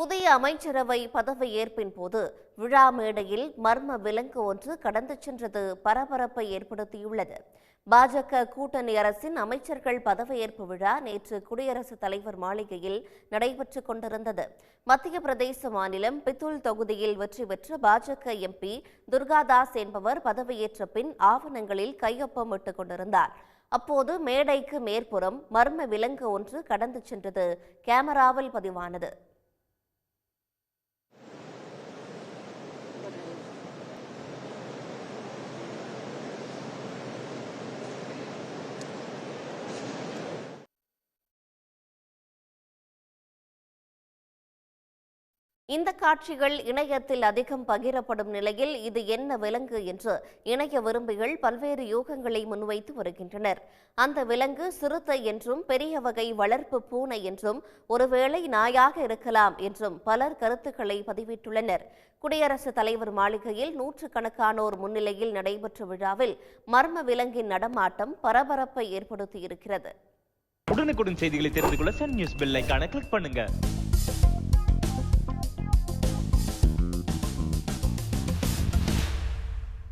புதிய அமைச்சரவை பதவியேற்பின் போது விழா மேடையில் மர்ம விலங்கு ஒன்று கடந்து சென்றது பரபரப்பை ஏற்படுத்தியுள்ளது. பாஜக கூட்டணி அரசின் அமைச்சர்கள் பதவியேற்பு விழா நேற்று குடியரசுத் தலைவர் மாளிகையில் நடைபெற்றுக் கொண்டிருந்தது. மத்திய பிரதேச மாநிலம் பித்துல் தொகுதியில் வெற்றி பெற்ற பாஜக எம்பி துர்காதாஸ் என்பவர் பதவியேற்ற பின் ஆவணங்களில் கையொப்பமிட்டுக் கொண்டிருந்தார். அப்போது மேடைக்கு மேற்புறம் மர்ம விலங்கு ஒன்று கடந்து சென்றது கேமராவில் பதிவானது. இந்த காட்சிகள் இணையத்தில் அதிகம் பகிரப்படும் நிலையில் இது என்ன விலங்கு என்று இணைய விரும்பிகள் பல்வேறு யூகங்களை முன்வைத்து வருகின்றனர். அந்த விலங்கு சிறுத்தை என்றும் பெரிய வகை வளர்ப்பு பூனை என்றும் ஒருவேளை நாயாக இருக்கலாம் என்றும் பலர் கருத்துக்களை பதிவிட்டுள்ளனர். குடியரசுத் தலைவர் மாளிகையில் நூற்றுக்கணக்கானோர் முன்னிலையில் நடைபெற்ற விழாவில் மர்ம விலங்கின் நடமாட்டம் பரபரப்பை ஏற்படுத்தியிருக்கிறது. உடனுக்குடன் செய்திகளை தெரிந்து கொள்ள சன் நியூஸ் பெல் கிளிக் பண்ணுங்க.